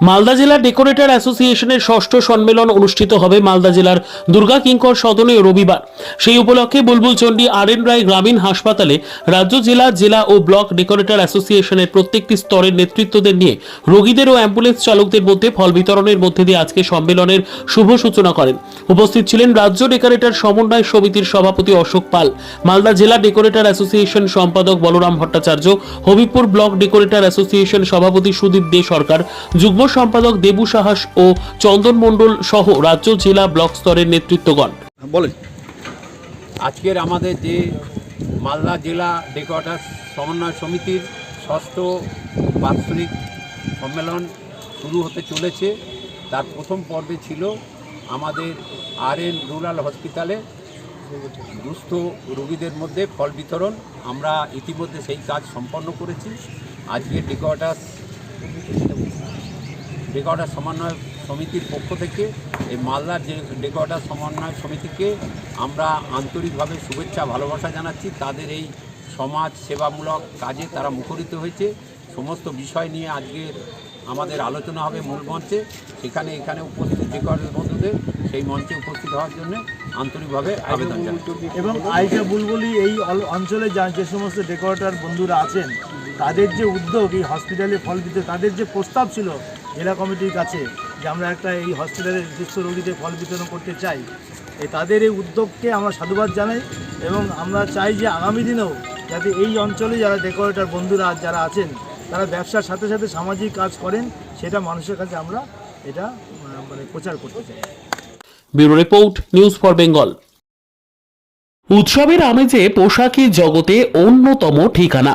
মালদা জেলা ডেকোরেটর অ্যাসোসিয়েশনের ষষ্ঠ সম্মেলন অনুষ্ঠিত হবে মালদা জেলার দুর্গা কিঙ্কর সদনে রবিবার। সেই উপলক্ষে বুলবুল চণ্ডী আর এন রায় গ্রামীণ হাসপাতালে রাজ্য জেলা জেলা ও ব্লক ডেকোরেটর অ্যাসোসিয়েশনের প্রত্যেকটি স্তরের নেতৃত্বদের নিয়ে রোগীদের ও অ্যাম্বুলেন্স চালকদের মধ্যে, ফল বিতরণের মধ্যে দিয়ে আজকে সম্মেলনের শুভ সূচনা করেন। উপস্থিত ছিলেন রাজ্য ডেকোরেটর সমন্বয় সমিতির সভাপতি অশোক পাল, মালদা জেলা ডেকোরেটর অ্যাসোসিয়েশন সম্পাদক Balaram Bhattacharya Habipur block decorator association সভাপতি সুদীপ দে সরকার, যুগ্ম সম্পাদক দেবু সাহাস ও চন্দন মণ্ডল সহ রাজ্য জেলা ব্লক স্তরের নেতৃত্বগণ। বলেন। আজকের আমাদের যে মালদা জেলা ডেকোয়ার্টার সমন্বয় সমিতির ষষ্ঠ বাৎসরিক সম্মেলন শুরু হতে চলেছে। তার প্রথম পর্বে ছিল আমাদের আর এন রুরাল হসপিটালে দুস্থ রোগীদের মধ্যে ফল বিতরণ। আমরা ইতিমধ্যে সেই কাজ সম্পন্ন করেছি। আজকে ডেকোয়ার্টার্স ডেকোয়ার্টার সমন্বয় সমিতির পক্ষ থেকে এই মালদার যে ডেকোয়ার্টার সমন্বয় সমিতিকে আমরা আন্তরিকভাবে শুভেচ্ছা ভালোবাসা জানাচ্ছি। তাদের এই সমাজ সেবামূলক কাজে তারা মুখরিত হয়েছে। সমস্ত বিষয় নিয়ে আজকের আমাদের আলোচনা হবে মূল মঞ্চে। সেখানে এখানে উপস্থিত ডেকোয়ার্টার বন্ধুদের সেই মঞ্চে উপস্থিত হওয়ার জন্য আন্তরিকভাবে আবেদন এবং আইজা বুলবুলি এই অঞ্চলে যা যে সমস্ত ডেকোরেটর বন্ধুরা আছেন তাদের যে উদ্যোগ এই হসপিটালে ফল দিতে তাদের যে প্রস্তাব ছিল জেলা কমিটির কাছে যে আমরা একটা এই হসপিটালের দুস্থ রোগীদের ফল বিতরণ করতে চাই এই তাদের এই উদ্যোগকে আমরা সাধুবাদ জানাই এবং আমরা চাই যে আগামী দিনেও যাতে এই অঞ্চলে যারা ডেকোরেটর বন্ধুরা যারা আছেন তারা ব্যবসার সাথে সাথে সামাজিক কাজ করেন সেটা মানুষের কাছে আমরা এটা মানে প্রচার করতে চাই। Bureau report news for Bengal. উৎসবের আমেজে পোশাকি জগতে অন্যতম ঠিকানা।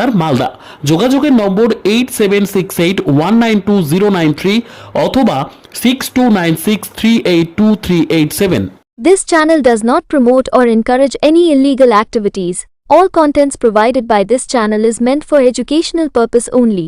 বাজার মালদা যোগাযোগের number eight seven six eight one nine two zero nine three অথবা six two nine six three eight two three eight seven This channel does not promote or encourage any illegal activities. All contents provided by this channel is meant for educational purpose only.